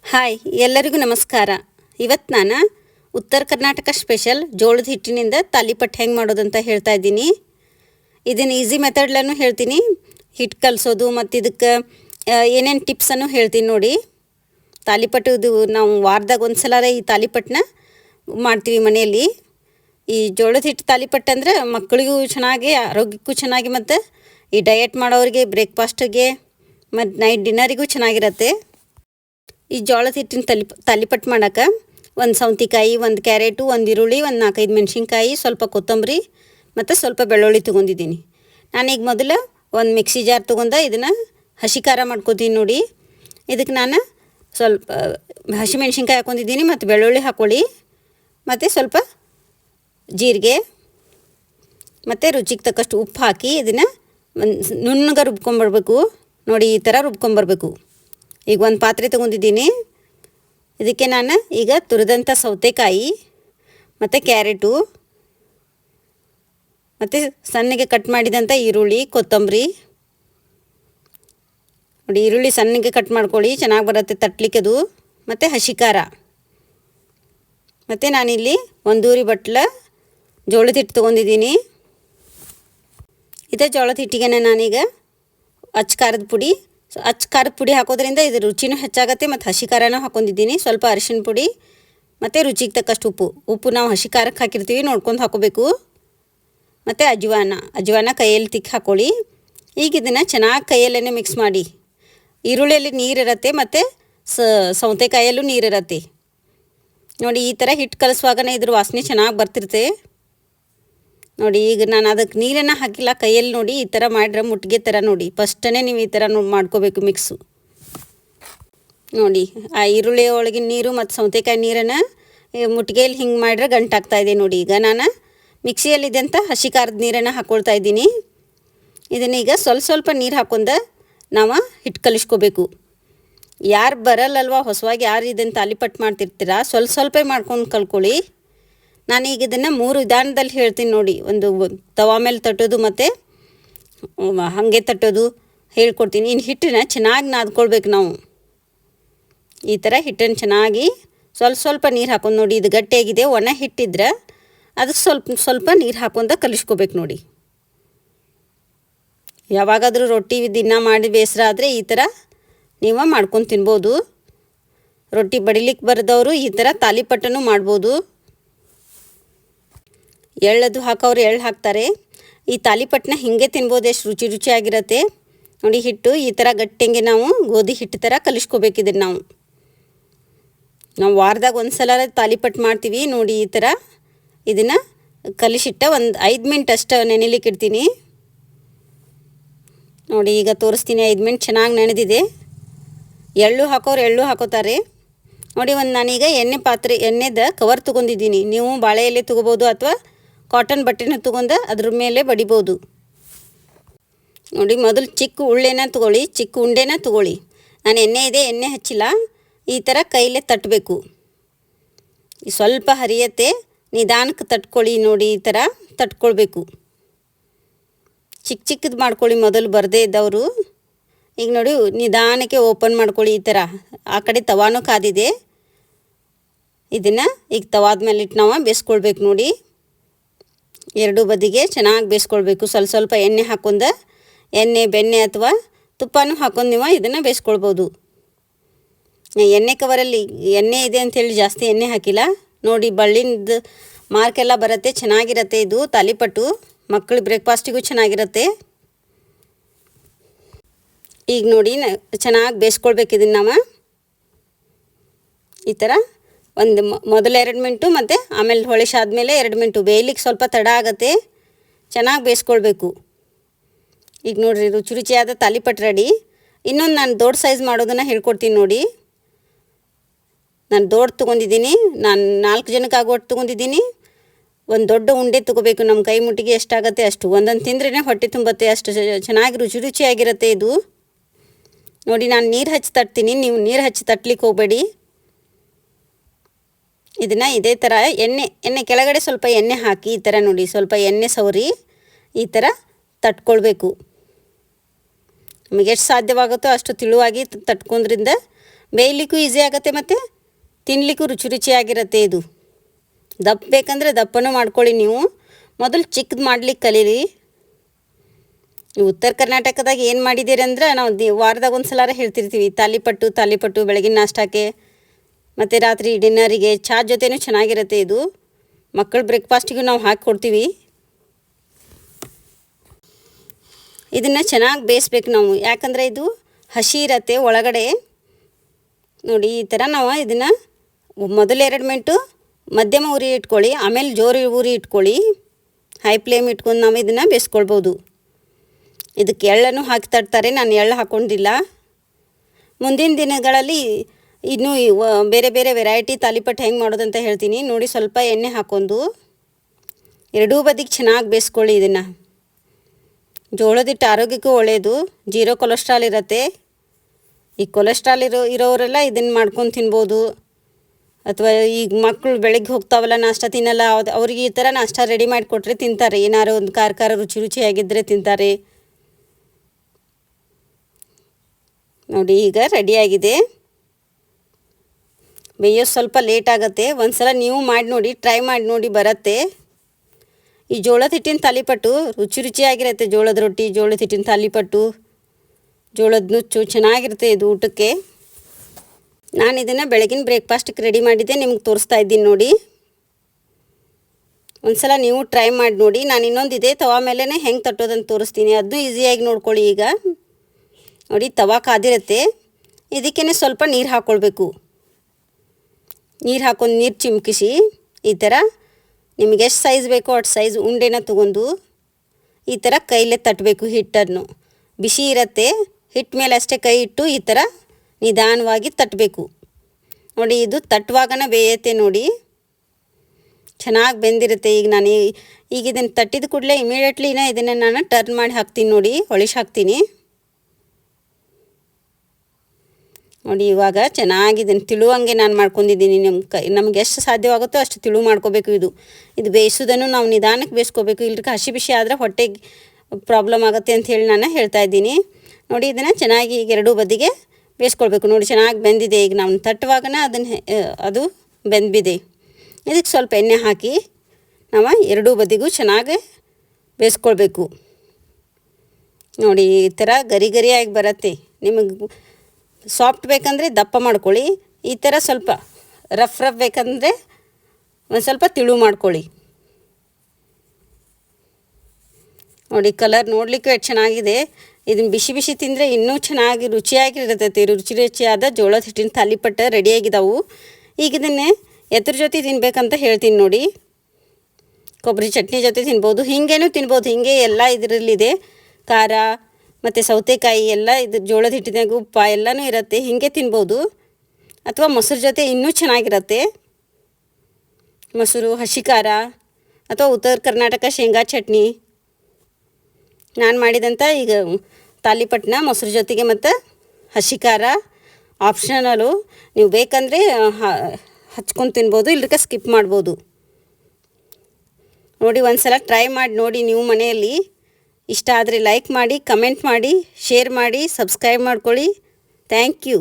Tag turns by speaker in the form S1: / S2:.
S1: Hi, ಎಲ್ಲರಿಗೂ ನಮಸ್ಕಾರ. ಇವತ್ತು ನಾನು ಉತ್ತರ ಕರ್ನಾಟಕ ಸ್ಪೆಷಲ್ ಜೋಳದ ಹಿಟ್ಟಿನಿಂದ ತಾಲಿಪಟ್ಟು ಹೆಂಗೆ ಮಾಡೋದಂತ ಹೇಳ್ತಾ ಇದ್ದೀನಿ. ಇದನ್ನು ಈಸಿ ಮೆಥಡ್ಲನ್ನು ಹೇಳ್ತೀನಿ. ಹಿಟ್ಟು ಕಲಿಸೋದು ಮತ್ತು ಇದಕ್ಕೆ ಏನೇನು ಟಿಪ್ಸನ್ನು ಹೇಳ್ತೀನಿ ನೋಡಿ. ತಾಲಿಪಟ್ಟು ನಾವು ವಾರದಾಗ ಒಂದು ಸಲ ಈ ತಾಲಿಪಟ್ಟನ್ನ ಮಾಡ್ತೀವಿ ಮನೆಯಲ್ಲಿ. ಈ ಜೋಳದ ಹಿಟ್ಟು ತಾಲಿಪಟ್ಟು ಅಂದರೆ ಮಕ್ಕಳಿಗೂ ಚೆನ್ನಾಗಿ, ಆರೋಗ್ಯಕ್ಕೂ ಚೆನ್ನಾಗಿ ಮತ್ತು ಈ ಡಯಟ್ ಮಾಡೋರಿಗೆ ಬ್ರೇಕ್ಫಾಸ್ಟಿಗೆ ಮತ್ತು ನೈಟ್ ಡಿನ್ನರಿಗೂ ಚೆನ್ನಾಗಿರತ್ತೆ. ಈ ಜೋಳದ ಹಿಟ್ಟಿನ ತಲಿ ತಾಲಿಪಟ್ಟು ಮಾಡೋಕೆ ಒಂದು ಸೌಂತಿಕಾಯಿ, ಒಂದು ಕ್ಯಾರೆಟು, ಒಂದು ಈರುಳ್ಳಿ, ಒಂದು ನಾಲ್ಕೈದು ಮೆಣಸಿನ್ಕಾಯಿ, ಸ್ವಲ್ಪ ಕೊತ್ತಂಬರಿ ಮತ್ತು ಸ್ವಲ್ಪ ಬೆಳ್ಳುಳ್ಳಿ ತೊಗೊಂಡಿದ್ದೀನಿ. ನಾನೀಗ ಮೊದಲು ಒಂದು ಮಿಕ್ಸಿ ಜಾರ್ ತೊಗೊಂಡು ಇದನ್ನು ಹಸಿ ಖಾರ ಮಾಡ್ಕೊತೀನಿ ನೋಡಿ. ಇದಕ್ಕೆ ನಾನು ಸ್ವಲ್ಪ ಹಸಿಮೆಣ್ಸಿನ್ಕಾಯಿ ಹಾಕೊಂಡಿದ್ದೀನಿ ಮತ್ತು ಬೆಳ್ಳುಳ್ಳಿ ಹಾಕ್ಕೊಳ್ಳಿ ಮತ್ತು ಸ್ವಲ್ಪ ಜೀರಿಗೆ ಮತ್ತು ರುಚಿಗೆ ತಕ್ಕಷ್ಟು ಉಪ್ಪು ಹಾಕಿ ಇದನ್ನು ಒಂದು ನುಣ್ಣಗೆ ರುಬ್ಕೊಂಬರ್ಬೇಕು ನೋಡಿ ಈ ಥರ ರುಬ್ಕೊಂಬರ್ಬೇಕು ಈಗ ಒಂದು ಪಾತ್ರೆ ತೊಗೊಂಡಿದ್ದೀನಿ. ಇದಕ್ಕೆ ನಾನು ಈಗ ತುರಿದಂಥ ಸೌತೆಕಾಯಿ, ಮತ್ತು ಕ್ಯಾರೆಟು, ಮತ್ತು ಸಣ್ಣಗೆ ಕಟ್ ಮಾಡಿದಂಥ ಈರುಳ್ಳಿ, ಕೊತ್ತಂಬರಿ. ನೋಡಿ, ಈರುಳ್ಳಿ ಸಣ್ಣಗೆ ಕಟ್ ಮಾಡ್ಕೊಳ್ಳಿ, ಚೆನ್ನಾಗಿ ಬರುತ್ತೆ ತಟ್ಲಿಕ್ಕೆ ಅದು ಮತ್ತು ಹಸಿ ಖಾರ. ಮತ್ತು ನಾನಿಲ್ಲಿ ಒಂದೂರಿ ಬಟ್ಲ ಜೋಳದ ಹಿಟ್ಟು ತೊಗೊಂಡಿದ್ದೀನಿ. ಇದೇ ಜೋಳದ ಹಿಟ್ಟಿಗೆ ನಾನೀಗ ಅಚ್ಚ ಖಾರದ ಪುಡಿ ಅಚ್ಚ ಖಾರದ ಪುಡಿ ಹಾಕೋದ್ರಿಂದ ಇದು ರುಚಿನೂ ಹೆಚ್ಚಾಗತ್ತೆ ಮತ್ತು ಹಸಿ ಖಾರನೂ ಹಾಕೊಂಡಿದ್ದೀನಿ. ಸ್ವಲ್ಪ ಅರಿಶಿನ ಪುಡಿ, ಮತ್ತು ರುಚಿಗೆ ತಕ್ಕಷ್ಟು ಉಪ್ಪು. ಉಪ್ಪು ನಾವು ಹಸಿ ಖಾರಕ್ಕೆ ಹಾಕಿರ್ತೀವಿ, ನೋಡ್ಕೊಂಡು ಹಾಕೋಬೇಕು. ಮತ್ತು ಅಜ್ವಾನ ಅಜ್ವಾನ ಕೈಯಲ್ಲಿ ತಿಕ್ಕಿ ಹಾಕೊಳ್ಳಿ. ಈಗ ಇದನ್ನು ಚೆನ್ನಾಗಿ ಕೈಯಲ್ಲೇ ಮಿಕ್ಸ್ ಮಾಡಿ. ಈರುಳ್ಳಿಯಲ್ಲಿ ನೀರಿರತ್ತೆ ಮತ್ತು ಸೌತೆಕಾಯಲ್ಲೂ ನೀರಿರತ್ತೆ ನೋಡಿ, ಈ ಥರ ಹಿಟ್ಟು ಕಲಿಸುವಾಗನೇ ಇದ್ರ ವಾಸನೆ ಚೆನ್ನಾಗಿ ಬರ್ತಿರುತ್ತೆ. ನೋಡಿ, ಈಗ ನಾನು ಅದಕ್ಕೆ ನೀರನ್ನು ಹಾಕಿಲ್ಲ, ಕೈಯಲ್ಲಿ ನೋಡಿ ಈ ಥರ ಮಾಡಿದ್ರೆ ಮುಟ್ಟಿಗೆ ಥರ ನೋಡಿ. ಫಸ್ಟನೇ ನೀವು ಈ ಥರ ಮಾಡ್ಕೋಬೇಕು ಮಿಕ್ಸು ನೋಡಿ, ಆ ಈರುಳ್ಳಿ ಒಳಗಿನ ನೀರು ಮತ್ತು ಸೌತೆಕಾಯಿ ನೀರನ್ನು ಮುಟ್ಟಿಗೆಯಲ್ಲಿ ಹಿಂಗೆ ಮಾಡಿದ್ರೆ ಗಂಟಾಗ್ತಾ ಇದೆ ನೋಡಿ. ಈಗ ನಾನು ಮಿಕ್ಸಿಯಲ್ಲಿದ್ದಂಥ ಹಸಿ ಖಾರದ ನೀರನ್ನು ಹಾಕ್ಕೊಳ್ತಾ ಇದ್ದೀನಿ. ಇದನ್ನೀಗ ಸ್ವಲ್ಪ ಸ್ವಲ್ಪ ನೀರು ಹಾಕೊಂಡು ನಾವು ಹಿಟ್ಟು ಕಲಿಸ್ಕೋಬೇಕು. ಯಾರು ಬರಲ್ಲಲ್ವ, ಹೊಸವಾಗಿ ಯಾರು ಇದನ್ನು ತಾಲಿಪಟ್ಟು ಮಾಡ್ತಿರ್ತೀರಾ, ಸ್ವಲ್ಪ ಸ್ವಲ್ಪ ಮಾಡ್ಕೊಂಡು ಕಲ್ಕೊಳ್ಳಿ ನಾನೀಗ ಇದನ್ನು ಮೂರು ವಿಧಾನದಲ್ಲಿ ಹೇಳ್ತೀನಿ ನೋಡಿ. ಒಂದು ತವಾ ಮೇಲೆ ತಟ್ಟೋದು ಮತ್ತು ಹಾಗೆ ತಟ್ಟೋದು ಹೇಳ್ಕೊಡ್ತೀನಿ. ಇನ್ನು ಹಿಟ್ಟನ್ನ ಚೆನ್ನಾಗಿ ನಾದ್ಕೊಳ್ಬೇಕು ನಾವು. ಈ ಥರ ಹಿಟ್ಟನ್ನು ಚೆನ್ನಾಗಿ ಸ್ವಲ್ಪ ಸ್ವಲ್ಪ ನೀರು ಹಾಕೊಂಡು ನೋಡಿ. ಇದು ಗಟ್ಟಿಯಾಗಿದೆ, ಒಣ ಹಿಟ್ಟಿದ್ರೆ ಅದಕ್ಕೆ ಸ್ವಲ್ಪ ಸ್ವಲ್ಪ ನೀರು ಹಾಕೊಂತ ಕಲಿಸ್ಕೋಬೇಕು ನೋಡಿ. ಯಾವಾಗಾದರೂ ರೊಟ್ಟಿ ದಿನ ಮಾಡಿ ಬೇಸರ ಆದರೆ ಈ ಥರ ನೀವು ಮಾಡ್ಕೊಂಡು ತಿನ್ಬೋದು. ರೊಟ್ಟಿ ಬಡಿಲಿಕ್ಕೆ ಬರೆದವರು ಈ ಥರ ತಾಲಿಪಟ್ಟನೂ ಮಾಡ್ಬೋದು. ಎಳ್ಳದು ಹಾಕೋರು ಎಳ್ಳು ಹಾಕ್ತಾರೆ. ಈ ತಾಲಿಪಟ್ಟನ ಹಿಂಗೆ ತಿನ್ಬೋದು, ಎಷ್ಟು ರುಚಿ ರುಚಿಯಾಗಿರತ್ತೆ. ನೋಡಿ ಹಿಟ್ಟು, ಈ ಥರ ಗಟ್ಟಿಂಗೆ ನಾವು ಗೋಧಿ ಹಿಟ್ಟು ಥರ ಕಲಿಸ್ಕೋಬೇಕಿದ್ರೆ ನಾವು. ನಾವು ವಾರದಾಗ ಒಂದು ಸಲ ತಾಲಿಪಟ್ಟು ಮಾಡ್ತೀವಿ, ನೋಡಿ ಈ ಥರ ಇದನ್ನು ಕಲಿಸಿಟ್ಟ ಒಂದು ಐದು ಮಿನಿಟ್ ಅಷ್ಟು ನೆನೆಲಿಕ್ಕೆ ಇಡ್ತೀನಿ. ನೋಡಿ ಈಗ ತೋರಿಸ್ತೀನಿ, ಐದು ಮಿನಿಟ್ ಚೆನ್ನಾಗಿ ನೆನೆದಿದೆ. ಎಳ್ಳು ಹಾಕೋರು ಎಳ್ಳು ಹಾಕೋತಾರೆ. ನೋಡಿ ಒಂದು ನಾನೀಗ ಎಣ್ಣೆ ಪಾತ್ರೆ, ಎಣ್ಣೆದ ಕವರ್ ತೊಗೊಂಡಿದ್ದೀನಿ. ನೀವು ಬಾಳೆ ಎಲೆ ತೊಗೋಬೋದು ಅಥವಾ ಕಾಟನ್ ಬಟ್ಟೆನ ತೊಗೊಂಡು ಅದ್ರ ಮೇಲೆ ಬಡಿಬೋದು. ನೋಡಿ, ಮೊದಲು ಚಿಕ್ಕ ಉಳ್ಳೆನ ತೊಗೊಳ್ಳಿ, ಚಿಕ್ಕ ಉಂಡೆನ ತೊಗೊಳ್ಳಿ. ನಾನು ಎಣ್ಣೆ ಇದೆ, ಎಣ್ಣೆ ಹಚ್ಚಿಲ್ಲ. ಈ ಥರ ಕೈಲೇ ತಟ್ಟಬೇಕು. ಸ್ವಲ್ಪ ಹರಿಯತ್ತೆ, ನಿಧಾನಕ್ಕೆ ತಟ್ಕೊಳ್ಳಿ ನೋಡಿ, ಈ ಥರ ತಟ್ಕೊಳ್ಬೇಕು. ಚಿಕ್ಕ ಚಿಕ್ಕದು ಮಾಡ್ಕೊಳ್ಳಿ ಮೊದಲು, ಬರದೇ ಇದ್ದವರು. ಈಗ ನೋಡಿ, ನಿಧಾನಕ್ಕೆ ಓಪನ್ ಮಾಡ್ಕೊಳ್ಳಿ ಈ ಥರ. ಆ ಕಡೆ ತವಾನೂ ಕಾದಿದೆ. ಇದನ್ನು ಈಗ ತವಾದ ಮೇಲೆ ಇಟ್ಟು ನಾವು ಬೇಯಿಸ್ಕೊಳ್ಬೇಕು ನೋಡಿ. ಎರಡೂ ಬದಿಗೆ ಚೆನ್ನಾಗಿ ಬೇಯಿಸ್ಕೊಳ್ಬೇಕು. ಸ್ವಲ್ಪ ಸ್ವಲ್ಪ ಎಣ್ಣೆ ಹಾಕೊಂಡು ಎಣ್ಣೆ, ಬೆಣ್ಣೆ ಅಥವಾ ತುಪ್ಪನೂ ಹಾಕೊಂಡು ನೀವು ಇದನ್ನು ಬೇಯಿಸ್ಕೊಳ್ಬೋದು. ಎಣ್ಣೆ ಕವರಲ್ಲಿ ಎಣ್ಣೆ ಇದೆ ಅಂಥೇಳಿ ಜಾಸ್ತಿ ಎಣ್ಣೆ ಹಾಕಿಲ್ಲ. ನೋಡಿ ಬಳ್ಳಿಂದು ಮಾರ್ಕೆಲ್ಲ ಬರುತ್ತೆ, ಚೆನ್ನಾಗಿರತ್ತೆ ಇದು ತಾಲಿಪಟ್ಟು. ಮಕ್ಕಳು ಬ್ರೇಕ್ಫಾಸ್ಟಿಗೂ ಚೆನ್ನಾಗಿರುತ್ತೆ. ಈಗ ನೋಡಿ ಚೆನ್ನಾಗಿ ಬೇಯಿಸ್ಕೊಳ್ಬೇಕು ಇದನ್ನು ನಾವು. ಈ ಥರ ಒಂದು ಮೊದಲು ಎರಡು ಮಿಂಟು ಮತ್ತು ಆಮೇಲೆ ಹೊಳಿಸಾದ್ಮೇಲೆ ಎರಡು ಮಿಂಟು ಬೇಯ್ಲಿಕ್ಕೆ ಸ್ವಲ್ಪ ತಡ ಆಗುತ್ತೆ. ಚೆನ್ನಾಗಿ ಬೇಯಿಸ್ಕೊಳ್ಬೇಕು. ಈಗ ನೋಡಿರಿ ರುಚಿ ರುಚಿಯಾದ ತಾಲಿಪಟ್ ರೆಡಿ. ಇನ್ನೊಂದು ನಾನು ದೊಡ್ಡ ಸೈಜ್ ಮಾಡೋದನ್ನು ಹೇಳ್ಕೊಡ್ತೀನಿ ನೋಡಿ. ನಾನು ದೊಡ್ಡ ತೊಗೊಂಡಿದ್ದೀನಿ. ನಾನು ನಾಲ್ಕು ಜನಕ್ಕೆ ಆಗೋಟ್ ತೊಗೊಂಡಿದ್ದೀನಿ. ಒಂದು ದೊಡ್ಡ ಉಂಡೆ ತೊಗೋಬೇಕು. ನಮ್ಮ ಕೈ ಮುಟ್ಟಿಗೆ ಎಷ್ಟಾಗತ್ತೆ ಅಷ್ಟು. ಒಂದೊಂದು ತಿಂದ್ರೇ ಹೊಟ್ಟೆ ತುಂಬತ್ತೆ. ಅಷ್ಟು ಚೆನ್ನಾಗಿ ರುಚಿ ರುಚಿಯಾಗಿರುತ್ತೆ ಇದು. ನೋಡಿ, ನಾನು ನೀರು ಹಚ್ಚಿ ತಟ್ತೀನಿ. ನೀವು ನೀರು ಹಚ್ಚಿ ತಟ್ಲಿಕ್ಕೆ ಹೋಗಬೇಡಿ. ಇದನ್ನು ಇದೇ ಥರ ಎಣ್ಣೆ ಎಣ್ಣೆ ಕೆಳಗಡೆ ಸ್ವಲ್ಪ ಎಣ್ಣೆ ಹಾಕಿ ಈ ಥರ ನೋಡಿ, ಸ್ವಲ್ಪ ಎಣ್ಣೆ ಸವರಿ ಈ ಥರ ತಟ್ಕೊಳ್ಬೇಕು. ನಮಗೆ ಎಷ್ಟು ಸಾಧ್ಯವಾಗುತ್ತೋ ಅಷ್ಟು ತಿಳುವಾಗಿ ತಟ್ಕೊಂಡ್ರಿಂದ ಬೇಯಲಿಕ್ಕೂ ಈಸಿ ಆಗುತ್ತೆ ಮತ್ತು ತಿನ್ನಲಿಕ್ಕೂ ರುಚಿ ರುಚಿಯಾಗಿರುತ್ತೆ ಇದು. ದಪ್ಪ ಬೇಕಂದರೆ ದಪ್ಪನೂ ಮಾಡ್ಕೊಳ್ಳಿ ನೀವು. ಮೊದಲು ಚಿಕ್ಕದು ಮಾಡ್ಲಿಕ್ಕೆ ಕಲೀರಿ. ಉತ್ತರ ಕರ್ನಾಟಕದಾಗ ಏನು ಮಾಡಿದ್ದೀರಿ ನಾವು ದಿ, ವಾರದಾಗ ಒಂದು ಸಲಾರ ಹೇಳ್ತಿರ್ತೀವಿ, ತಾಲಿಪಟ್ಟು ತಾಲಿಪಟ್ಟು ಬೆಳಗಿನ ನಾಷ್ಟಕ್ಕೆ. ಮತ್ತು ರಾತ್ರಿ ಡಿನ್ನರಿಗೆ ಚಾ ಜೊತೆನೂ ಚೆನ್ನಾಗಿರುತ್ತೆ ಇದು. ಮಕ್ಕಳ ಬ್ರೇಕ್ಫಾಸ್ಟಿಗೂ ನಾವು ಹಾಕಿ ಕೊಡ್ತೀವಿ. ಇದನ್ನು ಚೆನ್ನಾಗಿ ಬೇಯಿಸ್ಬೇಕು ನಾವು. ಯಾಕಂದರೆ ಇದು ಹಸಿ ಇರತ್ತೆ ಒಳಗಡೆ. ನೋಡಿ, ಈ ಥರ ನಾವು ಇದನ್ನು ಮೊದಲು ಎರಡು ಮಿನಿಟು ಮಧ್ಯಮ ಉರಿ ಇಟ್ಕೊಳ್ಳಿ, ಆಮೇಲೆ ಜೋರು ಉರಿ ಇಟ್ಕೊಳ್ಳಿ. ಹೈ ಫ್ಲೇಮ್ ಇಟ್ಕೊಂಡು ನಾವು ಇದನ್ನು ಬೇಯಿಸ್ಕೊಳ್ಬೋದು. ಇದಕ್ಕೆ ಎಳ್ಳನ್ನು ಹಾಕಿ ತಡ್ತಾರೆ ನಾನು ಎಳ್ಳು ಹಾಕ್ಕೊಂಡಿಲ್ಲ ಮುಂದಿನ ದಿನಗಳಲ್ಲಿ ಇನ್ನೂ ಬೇರೆ ಬೇರೆ ವೆರೈಟಿ ತಾಲಿಪಟ್ಟು ಹೆಂಗೆ ಮಾಡೋದಂತ ಹೇಳ್ತೀನಿ. ನೋಡಿ ಸ್ವಲ್ಪ ಎಣ್ಣೆ ಹಾಕೊಂಡು ಎರಡೂ ಬದಿಗೆ ಚೆನ್ನಾಗಿ ಬೇಯಿಸ್ಕೊಳ್ಳಿ ಇದನ್ನು. ಜೋಳದ ಹಿಟ್ಟು ಆರೋಗ್ಯಕ್ಕೂ ಒಳ್ಳೆಯದು ಜೀರೋ ಕೊಲೆಸ್ಟ್ರಾಲ್ ಇರುತ್ತೆ. ಈ ಕೊಲೆಸ್ಟ್ರಾಲ್ ಇರೋ, ಇರೋರೆಲ್ಲ ಇದನ್ನು ಮಾಡ್ಕೊಂಡು ತಿನ್ಬೋದು. ಅಥವಾ ಈಗ ಮಕ್ಕಳು ಬೆಳಗ್ಗೆ ಹೋಗ್ತಾವಲ್ಲ ನಾಷ್ಟ ತಿನ್ನಲ್ಲ ಅವ್ರಿಗೆ ಈ ಥರ ನಾಷ್ಟ ರೆಡಿ ಮಾಡಿಕೊಟ್ರೆ ತಿಂತಾರೆ. ಏನಾರು ಒಂದು ಖಾರ ಖಾರ ರುಚಿ ರುಚಿಯಾಗಿದ್ದರೆ ತಿಂತಾರೆ. ನೋಡಿ ಈಗ ರೆಡಿಯಾಗಿದೆ ಬೇಯೋದು ಸ್ವಲ್ಪ ಲೇಟ್ ಆಗುತ್ತೆ. ಒಂದ್ಸಲ ನೀವು ಮಾಡಿ ನೋಡಿ, ಟ್ರೈ ಮಾಡಿ ನೋಡಿ ಬರುತ್ತೆ. ಈ ಜೋಳದ ಹಿಟ್ಟಿನ ತಾಲಿಪಟ್ಟು ರುಚಿ ರುಚಿಯಾಗಿರುತ್ತೆ ಜೋಳದ ರೊಟ್ಟಿ, ಜೋಳದ ಹಿಟ್ಟಿನ ತಾಲಿಪಟ್ಟು. ಜೋಳದ ನುಚ್ಚು ಚೆನ್ನಾಗಿರುತ್ತೆ ಇದು ಊಟಕ್ಕೆ. ನಾನು ಇದನ್ನು ಬೆಳಗಿನ ಬ್ರೇಕ್ಫಾಸ್ಟಿಗೆ ರೆಡಿ ಮಾಡಿದ್ದೆ. ನಿಮ್ಗೆ ತೋರಿಸ್ತಾ ಇದ್ದೀನಿ ನೋಡಿ. ಒಂದ್ಸಲ ನೀವು ಟ್ರೈ ಮಾಡಿ ನೋಡಿ. ನಾನು ಇನ್ನೊಂದು ಇದೆ ತವಾ ಮೇಲೇ ಹೆಂಗೆ ತಟ್ಟೋದಂತ ತೋರಿಸ್ತೀನಿ. ಅದು ಈಸಿಯಾಗಿ ನೋಡ್ಕೊಳ್ಳಿ ಈಗ. ನೋಡಿ, ತವಾ ಕಾದಿರುತ್ತೆ. ಇದಕ್ಕೇ ಸ್ವಲ್ಪ ನೀರು ಹಾಕ್ಕೊಳ್ಬೇಕು ನೀರು ಹಾಕೊಂಡು ನೀರು ಚಿಮ್ಕಿಸಿ ಈ ಥರ ನಿಮಗೆ ಎಷ್ಟು ಸೈಜ್ ಬೇಕೋ ಅಷ್ಟು ಸೈಜ್ ಉಂಡೆನ ತೊಗೊಂಡು ಈ ಥರ ಕೈಲೇ ತಟ್ಟಬೇಕು ಹಿಟ್ಟನ್ನು. ಬಿಸಿ ಇರುತ್ತೆ ಹಿಟ್ಟು ಮೇಲೆ ಅಷ್ಟೇ ಕೈ ಇಟ್ಟು ಈ ಥರ ನಿಧಾನವಾಗಿ ತಟ್ಟಬೇಕು ನೋಡಿ, ಇದು ತಟ್ಟುವಾಗನ ಬೇಯುತ್ತೆ ನೋಡಿ. ಚೆನ್ನಾಗಿ ಬೆಂದಿರುತ್ತೆ. ಈಗ ನಾನು ಈಗ ಇದನ್ನು ತಟ್ಟಿದ ಕೂಡಲೇ ಇಮಿಡಿಯೇಟ್ಲಿನೇ ಇದನ್ನು ನಾನು ಟರ್ನ್ ಮಾಡಿ ಹಾಕ್ತೀನಿ ನೋಡಿ ಹೊಳಿಸಿ ಹಾಕ್ತೀನಿ. ನೋಡಿ, ಇವಾಗ ಚೆನ್ನಾಗಿ ಇದನ್ನು ತಿಳುವಂಗೆ ನಾನು ಮಾಡ್ಕೊಂಡಿದ್ದೀನಿ. ನಿಮ್ಮ ಕೈ, ನಮ್ಗೆ ಎಷ್ಟು ಸಾಧ್ಯವಾಗುತ್ತೋ ಅಷ್ಟು ತಿಳು ಮಾಡ್ಕೋಬೇಕು ಇದು. ಇದು ಬೇಯಿಸೋದನ್ನು ನಾವು ನಿಧಾನಕ್ಕೆ ಬೇಯಿಸ್ಕೋಬೇಕು. ಇಲ್ಲಕ್ಕೆ ಹಸಿ ಬಿಸಿ ಆದರೆ ಹೊಟ್ಟೆಗೆ ಪ್ರಾಬ್ಲಮ್ ಆಗುತ್ತೆ ಅಂತ ಹೇಳಿ ನಾನು ಹೇಳ್ತಾ ಇದ್ದೀನಿ. ನೋಡಿ, ಇದನ್ನು ಚೆನ್ನಾಗಿ ಈಗ ಎರಡೂ ಬದಿಗೆ ಬೇಯಿಸ್ಕೊಳ್ಬೇಕು. ನೋಡಿ, ಚೆನ್ನಾಗಿ ಬೆಂದಿದೆ. ಈಗ ನಾವು ತಟ್ಟುವಾಗನೇ ಅದನ್ನು ಅದು ಬೆಂದಿದೆ ಇದಕ್ಕೆ ಸ್ವಲ್ಪ ಎಣ್ಣೆ ಹಾಕಿ ನಾವು ಎರಡೂ ಬದಿಗೂ ಚೆನ್ನಾಗಿ ಬೇಯಿಸ್ಕೊಳ್ಬೇಕು. ನೋಡಿ, ಈ ಥರ ಗರಿ ಗರಿಯಾಗಿ ಬರುತ್ತೆ. ನಿಮಗೆ ಸಾಫ್ಟ್ ಬೇಕಂದರೆ ದಪ್ಪ ಮಾಡ್ಕೊಳ್ಳಿ. ಈ ಥರ ಸ್ವಲ್ಪ ರಫ್ ರಫ್ ಬೇಕಂದರೆ ಒಂದು ಸ್ವಲ್ಪ ತಿಳು ಮಾಡ್ಕೊಳ್ಳಿ. ನೋಡಿ ಕಲರ್ ನೋಡಲಿಕ್ಕೆ ಎಷ್ಟು ಚೆನ್ನಾಗಿದೆ. ಇದನ್ನು ಬಿಸಿ ಬಿಸಿ ತಿಂದರೆ ಇನ್ನೂ ಚೆನ್ನಾಗಿ ರುಚಿಯಾಗಿರ್ತೈತಿ. ರುಚಿ ರುಚಿಯಾದ ಜೋಳದ ಹಿಟ್ಟಿನ ತಾಲಿಪಟ್ಟ ರೆಡಿಯಾಗಿದ್ದಾವು ಈಗ ಇದನ್ನೇ ಎದ್ರ ಜೊತೆ ತಿನ್ಬೇಕಂತ ಹೇಳ್ತೀನಿ ನೋಡಿ. ಕೊಬ್ಬರಿ ಚಟ್ನಿ ಜೊತೆ ತಿನ್ಬೋದು. ಹಿಂಗೇನೂ ತಿನ್ಬೋದು. ಹೀಗೆ ಎಲ್ಲ ಇದರಲ್ಲಿದೆ. ಖಾರ ಮತ್ತು ಸೌತೆಕಾಯಿ ಎಲ್ಲ ಇದು ಜೋಳದ ಹಿಟ್ಟಿನಾಗ ಉಪ್ಪ ಎಲ್ಲನೂ ಇರುತ್ತೆ. ಹೀಗೆ ತಿನ್ಬೋದು. ಅಥವಾ ಮೊಸರು ಜೊತೆ ಇನ್ನೂ ಚೆನ್ನಾಗಿರುತ್ತೆ. ಮೊಸರು ಹಸಿ ಖಾರ ಅಥವಾ ಉತ್ತರ ಕರ್ನಾಟಕ ಶೇಂಗಾ ಚಟ್ನಿ. ನಾನು ಮಾಡಿದಂಥ ಈಗ ತಾಲಿಪಟ್ಟಣ ಮೊಸರು ಜೊತೆಗೆ ಮತ್ತು ಹಸಿ ಖಾರ ಆಪ್ಷನಲು ನೀವು ಬೇಕಂದರೆ ಹಚ್ಕೊಂಡು ತಿನ್ಬೋದು ಇಲ್ಲದಕ್ಕೆ ಸ್ಕಿಪ್ ಮಾಡ್ಬೋದು. ನೋಡಿ ಒಂದು ಸಲ ಟ್ರೈ ಮಾಡಿ ನೋಡಿ ನೀವು ಮನೆಯಲ್ಲಿ. ಇಷ್ಟ ಆದರೆ ಲೈಕ್ ಮಾಡಿ ಕಮೆಂಟ್ ಮಾಡಿ ಶೇರ್ ಮಾಡಿ ಸಬ್ಸ್ಕ್ರೈಬ್ ಮಾಡ್ಕೊಳ್ಳಿ. Thank you